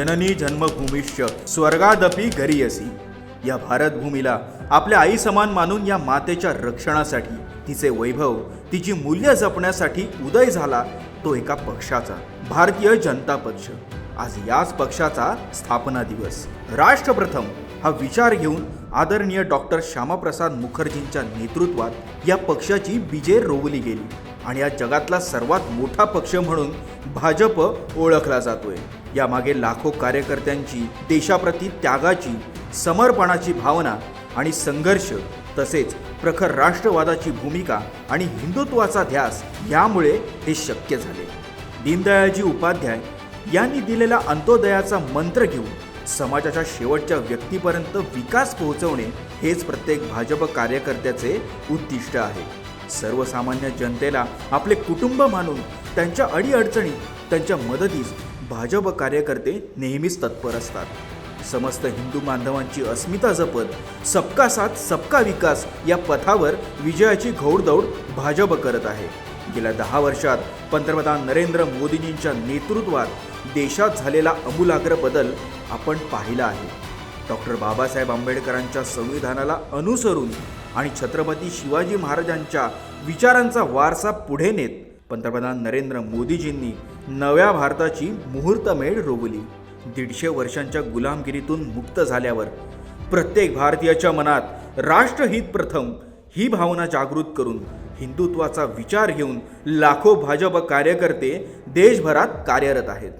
जननी जन्मभूमीश्च स्वर्गादपी घरी या भारतभूमीला आपल्या आई समान मानून या मातेच्या रक्षणासाठी तिचे वैभव तिची मूल्य जपण्यासाठी उदय झाला तो एका पक्षाचा भारतीय जनता पक्ष. आज याच पक्षाचा स्थापना दिवस. राष्ट्रप्रथम हा विचार घेऊन आदरणीय डॉक्टर श्यामाप्रसाद मुखर्जींच्या नेतृत्वात या पक्षाची बीजे रोवली गेली आणि या जगातला सर्वात मोठा पक्ष म्हणून भाजप ओळखला जातोय. यामागे लाखो कार्यकर्त्यांची देशाप्रती त्यागाची समर्पणाची भावना आणि संघर्ष तसेच प्रखर राष्ट्रवादाची भूमिका आणि हिंदुत्वाचा ध्यास यामुळे हे शक्य झाले. दीनदयाळजी उपाध्याय यांनी दिलेला अंत्योदयाचा मंत्र घेऊन समाजाच्या शेवटच्या व्यक्तीपर्यंत विकास पोहोचवणे हेच प्रत्येक भाजप कार्यकर्त्याचे उद्दिष्ट आहे. सर्वसामान्य जनतेला आपले कुटुंब मानून त्यांच्या अडीअडचणी त्यांच्या मदतीस भाजप कार्यकर्ते नेहमीच तत्पर असतात. समस्त हिंदू बांधवांची अस्मिता जपत सबका साथ सबका विकास या पथावर विजयाची घौडदौड भाजप करत आहे. गेल्या दहा वर्षात पंतप्रधान नरेंद्र मोदीजींच्या नेतृत्वात देशात झालेला अमूलाग्र बदल आपण पाहिला आहे. डॉक्टर बाबासाहेब आंबेडकरांच्या संविधानाला अनुसरून आणि छत्रपती शिवाजी महाराजांच्या विचारांचा वारसा पुढे नेत पंतप्रधान नरेंद्र मोदीजींनी नव्या भारताची मुहूर्तमेढ रोवली. दीडशे वर्षांच्या गुलामगिरीतून मुक्त झाल्यावर प्रत्येक भारतीयाच्या मनात राष्ट्रहित प्रथम ही भावना जागृत करून हिंदुत्वाचा विचार घेऊन लाखो भाजप कार्यकर्ते देशभरात कार्यरत आहेत.